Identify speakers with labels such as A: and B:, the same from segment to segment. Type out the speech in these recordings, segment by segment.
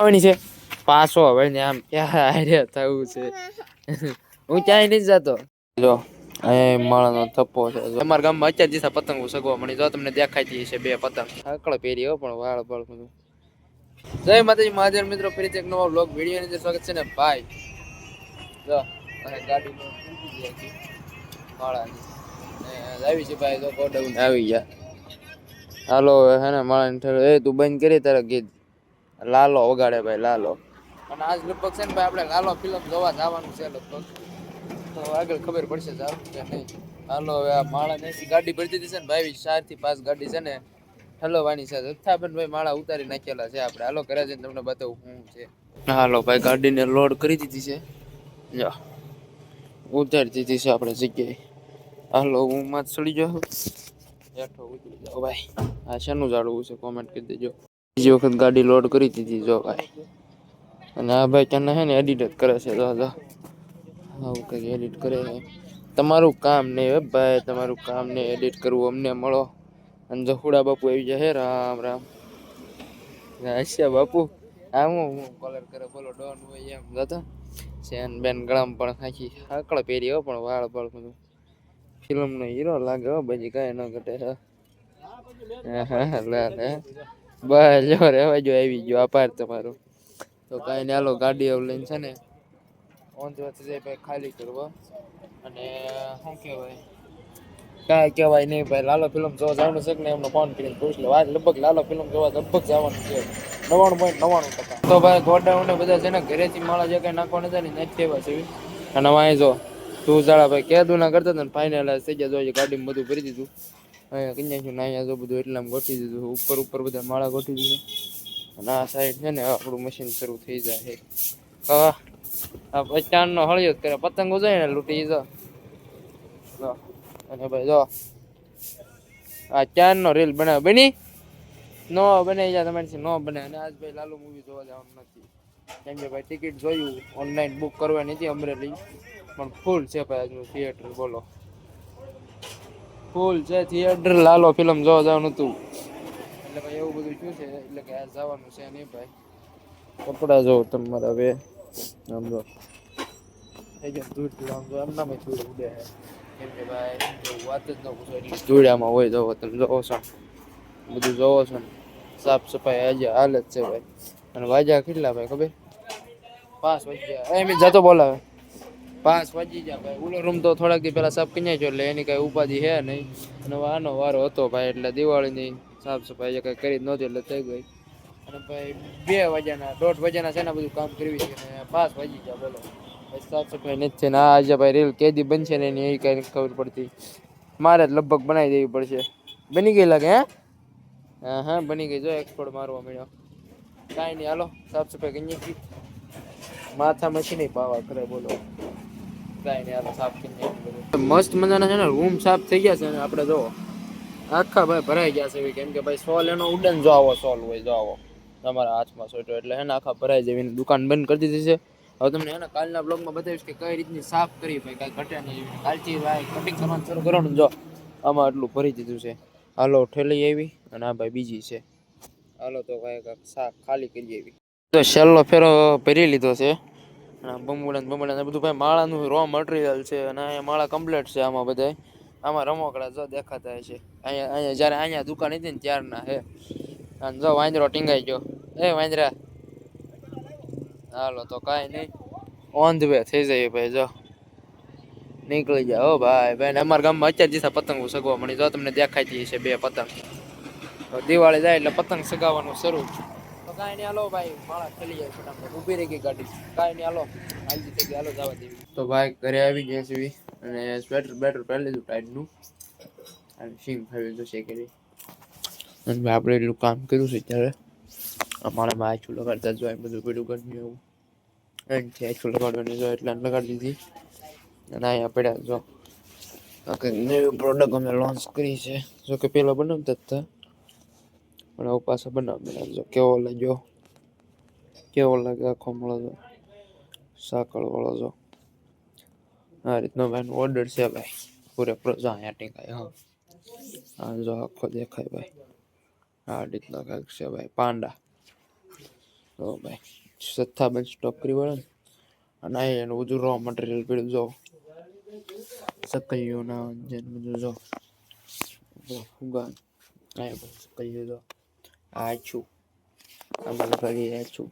A: આવવાની છે પાછો હવે ને આમ ક્યાં હારે થવું છે? હું ક્યાંય નથી જતો. જો એ માળાનો થપ્પો છે. અમારા ગામમાં અત્યાર દિવસે પતંગો સગવા મળી. જો, તમને દેખાતી છે બે પતંગ. આકળ પહેરી હો, પણ વાળ બધું. જય માતાજી, મહાદેવ મિત્રો ફરીથી એક નવા બ્લોગ વીડિયો અંદર સ્વાગત છે ને ભાઈ. જો અને હજી. માળાની. છે ભાઈ તો ગોડાઉન. આવી ગયા. હાલો હે ને, માળાની ઠેલો એ તું બંધ કરી તારે ગીત. લાલો વગાડે ભાઈ લાલો. અને આજ લગભગ છે ને ભાઈ આપણે લાલો ફિલ્મ જોવા જવાનું છે લગભગ. તો આગળ ખબર પડશે સારું કે નહીં. હાલો હવે આ માળા નહીં ગાડી ભરી દીધી છે ને ભાઈ ચારથી પાંચ ગાડી છે ને ઠલવવાની છે. જથ્થાબંધ ભાઈ માળા ઉતારી નાખેલા છે આપણે. હાલો ઘરે જઈને તમને બતાવું હું છે. હાલો ભાઈ ગાડીને લોડ કરી દીધી છે. જો ઉતારી દીધી છે આપણે જગ્યાએ. હાલો હું માં ચડી જાઉં હેઠો ઉતરી જાઓ ભાઈ. આ શેનું જાળવું છે? કોમેન્ટ કરી દેજો. બીજી વખત ગાડી લોડ કરી દીધી જો ભાઈ. અને આ ભાઈ તને હે ને એડિટ જ કરે છે, જો જો. આવું કંઈક એડિટ કરે છે. તમારું કામ નહીં હે ભાઈ, તમારું કામ નહીં એડિટ કરવું અમને મળો. અને જહુડા બાપુ આવી જાય રામ રામ. હસ્યા બાપુ, આ હું કલર કરે, બોલો, ડોન હોય એમ જતો સેન બેન ગળામ પણ ખાખી આકળ પહેરી હો, પણ વાળ, બાળ બધું. ફિલ્મનો હીરો લાગે હો પછી કાંઈ ન ઘટે, હા. હા લે. બસ જો રેવા જો આવી ગયો, આભાર તમારો. તો કાંઈ નહીં, હાલો, ગાડી લઈને છે ને ઓંધવાથી જાય ભાઈ ખાલી કરવો. અને, શું કહેવાય? કાંઈ કહેવાય નહીં ભાઈ, લાલો ફિલ્મ જોવા જવાનું છે નહીં, એમને ફોન કરીને પૂછ લો. આજ લગભગ લાલો ફિલ્મ જોવા લગભગ જવાનું છે. નવાણું પોઈન્ટ નવાણું ટકા. તો ભાઈ, ગોડાઉન ને બધા છે ને, ઘરેથી માળા જે કંઈ નાખવાના હતા ને નથી એવા છે અને વાંઈ જો, તું જાડા ભાઈ કેદું ના કરતા હતા ને ફાઇનલ થઈ ગયા જોઈએ ગાડીમાં બધું ભરી દીધું. અહીંયા કન્યા છું અહીંયા જો બધું એટલામાં ગોઠવી દીધું ઉપર ઉપર બધા માળા ગોઠવી દીધું અને આ સાઈડ છે ને આપણું મશીન શરૂ થઈ જાય છે. આ પચાન નો હળિયો જ કરે પતંગો જાય ને લૂંટી જો. અને ભાઈ જો, આ ચાર નો રીલ બનાવ બની? નો બને જા તમારી નો બને. અને આજ ભાઈ લાલુ મૂવી જોવા જવાનું નથી. કેમ કે ભાઈ ટિકિટ જોયું ઓનલાઈન બુક કરવાની હતી અમરેલી. પણ ફૂલ છે ભાઈ આજનું થિયેટર બોલો. ફૂલ છે થિયેટર લાલો ફિલ્મ જોવા જવાનું હતું. એટલે ભાઈ એવું બધું શું છે, એટલે કે આ જવાનું છે નહીં ભાઈ. કપડાં જો તમારા હવે. આમ જો. થઈ ગયા આમ જો, એમનામાં ધૂળ ઉડે છે. કેમ કે ભાઈ વાત જ ન પૂછો એટલી ધૂળામાં હોય જવો તમે જોવો છો. બધું જોવો છો ને. સાફ સફાઈ આજે હાલત છે ભાઈ. અને વાજા કેટલા ભાઈ ખબર? પાંચ વાગ્યા. એમ જતો બોલાવે. પાંચ વાગી ગયા ભાઈ. ઓલો રૂમ તો થોડાક દી પહેલાં સાફ કરી નાખ્યો એટલે એની કઈ ઉપાધિ હે નહીં. અને આનો વારો હતો ભાઈ, એટલે દિવાળીની સાફ સફાઈ જે કઈ કરી જ નહોતી, એટલે થઈ ગઈ. અને ભાઈ, બે વાગ્યાના, દોઢ વાગ્યાના છે ને બધું કામ કરવી છે, અને પાંચ વાગી ગયા બોલો. ભાઈ, સાફ સફાઈ નથી થઈ ને આ આજે ભાઈ રીલ કેદી બનશે ને એની, એ કઈ ખબર પડતી. મારે જ લગભગ બનાવી દેવી પડશે. બની ગઈ લાગે, હે? હા હા, બની ગઈ. જો એક્સપોર્ટ મારવા મળ્યો કાંઈ નહીં, હાલો, સાફ સફાઈ કરી માથા નહીં પાવા કરે, બોલો. સાફ કરી મસ્ત મજાના છે ને રૂમ સાફ થઈ ગયા છે ને, આપણે જો આખા ભાઈ ભરાઈ ગયા છે કેમ કે ભાઈ સોલ એનો ઉડન જો આવો, સોલ હોય જો આવો. તમારા હાથમાં સોટો એટલે એને આખા ભરાઈ જવીને દુકાન બંધ કરી દીધી છે. હવે તમને એના કાલના બ્લોગમાં બતાવીશ કે કઈ રીતની સાફ કરી, ભાઈ કાંઈ ઘટે નહીં. કાલથી ભાઈ કટિંગ કરવાનું શરૂ કરવાનું જો. આમાં આટલું ભરી દીધું છે. હાલો, ઠેલી આવી અને આ ભાઈ બીજી છે. હાલો, તો ભાઈ શાક ખાલી કરી આવી. તો છેલ્લો ફેરો ભરી લીધો છે. બમુડા ને બમુડા બધું ભાઈ માળાનું રો મટીરિયલ છે અને અહીંયા માળા કમ્પ્લીટ છે આમાં બધાય. આમાં રમકડા જો દેખાતા છે અહીંયા અહીંયા જ્યારે અહીંયા દુકાન હતી ને ત્યારના હે. અને જો વાંદરો ટીંગાઈ ગયો. એ વાંદરા. હાલો, તો કાંઈ નહીં. ઓન ધ વે થઈ જાય ભાઈ, જો. નીકળી જાય હો ભાઈ ભાઈ અમારા ગામમાં અત્યાર દિવસે પતંગો સગવા મળી. જો તમને દેખાતી છે બે પતંગ. દિવાળી જાય એટલે પતંગ સગાવવાનું શરૂ. કાંઈ નહીં, હાલો ભાઈ માળા ખેલી જાય ફટાફટ. ઊભી રહી ગઈ ગાડી. કાંઈ નહીં, હાલો. હાલતી થઈ ગઈ, હાલો, જવા દેવી તો ભાઈ, ઘરે આવી ગયા છે અને સ્વેટર બેટર પહેરી લીધું ટાઈટનું અને સિંગ ખાવી લીધું કરી અને આપણે એટલું કામ કર્યું છે ત્યારે અમારા ભાઈ ચૂલો લગાડતા જો એમ બધું પેલું ગરમી એવું એન્ડ છે ચૂલો લગાડવાની જો એટલે લગાડી દીધી. અને અહીંયા પડ્યા જો. નવી પ્રોડક્ટ અમે લોન્ચ કરી છે. જો કે પહેલાં બનાવતા હતા. પણ હવે પાછા બનાવી જો કેવો લાગ્યો કેવો લાગે આખો મળો જો સાકળ વાળો જો આ રીતનો ભાઈ ઓર્ડર છે ભાઈ પૂરેપૂરો જો અહીંયા ટીકાય હા આ જો આખો દેખાય ભાઈ આ રીતનો કાંઈક છે ભાઈ પાંડા તો ભાઈ સત્તાબંધ સ્ટોક કરી વળે ને અને આ એનું બધું રો મટીરિયલ પીડ્યું જો સકૈયોના જેન બધું જો ફુગા આ બધું સકૈયો જો આમાં લગાડી આ છું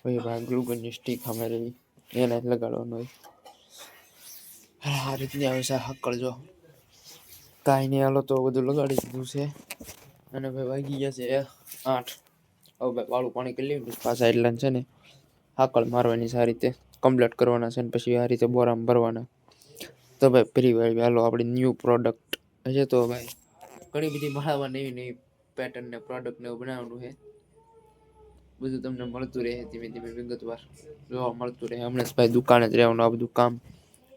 A: ભાઈ ભાઈ ગ્લુકોનની સ્ટીક અમે રહી. એને લગાડવાનો હોય. આ રીતની આવે છે હક્કડ જો. કાંઈ નહીં, હાલો તો બધું લગાડી દીધું છે. અને ભાઈ વાગી ગયા છે આઠ. હવે ભાઈ વાળું પાણી કરી લઈએ પાછા એટલા છે ને હાકળ મારવાની આ રીતે. કમ્પ્લીટ કરવાના છે ને પછી આ રીતે બોરામાં ભરવાના. તો ભાઈ ફરી ભાઈ હાલો, આપણી ન્યૂ પ્રોડક્ટ હશે તો ભાઈ ઘણી બધી માળામાં નવી નવી પેટર્ન ને પ્રોડક્ટ ને એવું બનાવવાનું છે. બધું તમને મળતું રહે ધીમે ધીમે વિગતવાર. જોવા મળતું રહે. હમણાં ભાઈ દુકાને જ રહેવાનું, આ બધું કામ.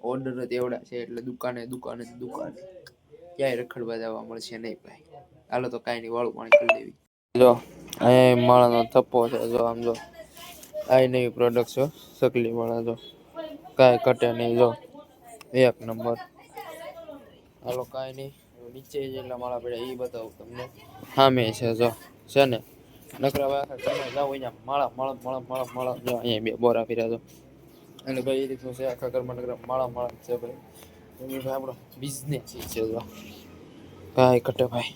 A: ઓર્ડર જ એવડા છે, એટલે દુકાને દુકાને દુકાને. ક્યાંય રખડવા જવા મળશે નહીં ભાઈ. હાલો તો કાંઈ નહીં, વાળું પાણી કરી દેવી. જો અહીંયા માળાનો થપ્પો છે, જો આમ જો. આ નવી પ્રોડક્ટ છે, સકલી વાળા જો. કાંઈ કટે નહીં, જો. એક નંબર. હાલો કાંઈ નહીં. નીચે જેટલા માળા પડ્યા એ બતાવું તમને. સામે છે જો છે ને? નકરા આખા તમે જાઓ અહીંયા માળા માળા માળા માળા માળા જો અહીંયા બે બોરા ફેર્યા જો. અને ભાઈ એ રીતનું છે આખા ઘરમાં નકરા માળા માળા છે ભાઈ. એની ભાઈ આપણો બિઝનેસ છે જો. કાંઈ કટે ભાઈ.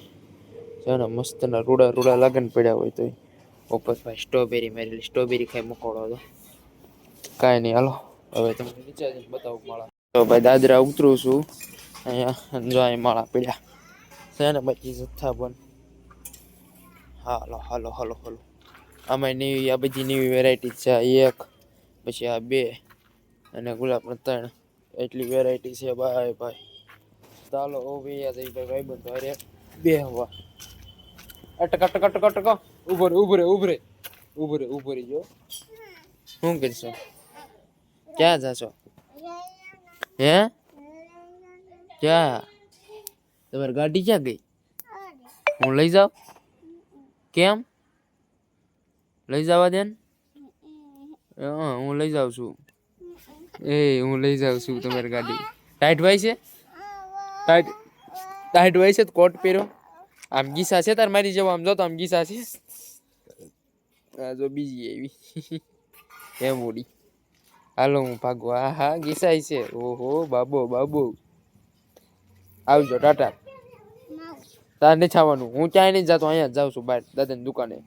A: છે ને મસ્તના રૂડા રૂડા લાગન પડ્યા હોય તો ઉપર ભાઈ સ્ટ્રોબેરી મેરેલી સ્ટ્રોબેરી ખાઈ મકોડો હતો કાંઈ નહીં હાલો. હવે તમને નીચે બતાવું માળા. તો ભાઈ દાદરા ઉતરું છું. અહીંયા જો અહીં માળા પડ્યા. છે ને પછી જથ્થા પણ હાલો હાલો હાલો હાલો આમાં નવી આ બધી નવી વેરાયટી છે એક પછી આ બે અને ગુલાબના ત્રણ એટલી વેરાયટી છે ભાઈ ભાઈ ચાલો ઓ ભાઈ આ જઈ ભાઈ બંધ અરે બે હવા અટક અટક અટક અટક ઉભરે ઉભરે ઉભરે ઉભરે ઉભરી જો શું કરશો ક્યાં જાશો હે ક્યાં તમારી ગાડી ક્યાં ગઈ? હું લઈ જાઉં? કેમ? લઈ જવા દે ને? હું લઈ જાઉં છું. એ હું લઈ જાઉં છું તમારી ગાડી. ટાઈટ ભાઈ છે? ટાઈટ ટાઈટ ભાઈ છે? કોટ પહેરો. આમ ગીસા છે? તાર મારી જવા આમ જો તો આમ ગીસા છે? આ જો બીજી એવી. એમ ઉડી હાલો હું ભાગવા હા હા ગીસાય છે. ઓહો બાબો બાબો. આવજો ટાટા. તાર નહીં છાવાનું હું ક્યાંય નહીં જતો અહીંયા જ જાઉં છું બહાર દાદાની દુકાને.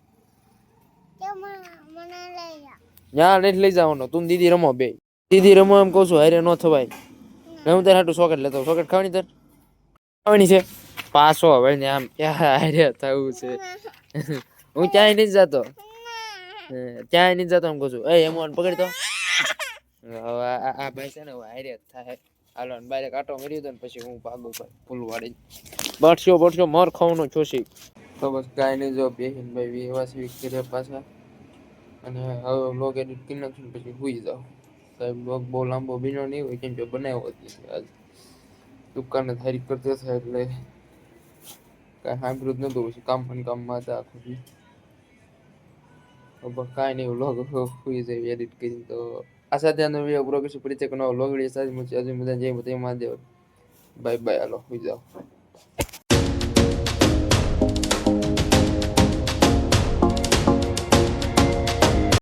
A: ત્યાં નહીં લઈ જવાનો. તું દીદી રમો બે. દીદી રમો એમ કહું છું હારે ન થવાય. ને. હું તારે હાટું સોકેટ લેતો સોકેટ ખાવાની તાર? ખાવાની છે? પાછો હવે ને આમ ક્યાં હારે થવું છે. હું ક્યાંય નહીં જતો. ક્યાંય નહીં જતો એમ કહું છું. એ એમ પકડી તો. હવે આ ભાઈ છે ને હારે થાય. હાલો બારે કાંટો મરી દો ને પછી હું ભાગું ભાઈ ફૂલ વાળી બળશો બળશો મર ખાવાનું છોશી તો બસ કાંઈ નહીં, જો બેહીન ભાઈ વિવાસી કરે પાછા. અને હવે બ્લોગ એડિટ કરી નાખશું પછી સુઈ જાઓ સાહેબ બ્લોગ બહુ લાંબો બીનો નહીં હોય, કેમ કે બનાવ્યો જ આજ. દુકાને થારી કરતો થાય એટલે કાંઈ સાંભળ્યું જ નહોતું, પછી કામ પણ કામમાં હતા આખું. કાંઈ નહીં બ્લોગ સુઈ જાય એડિટ કરીને તો આ સાથે આનો વીડિયો પૂરો કરીશું, ફરી એક નવો વ્લોગ વીડિયો સાથે મુજબ મજા જય મહાદેવ. બાય બાય હાલો સુઈ જાઓ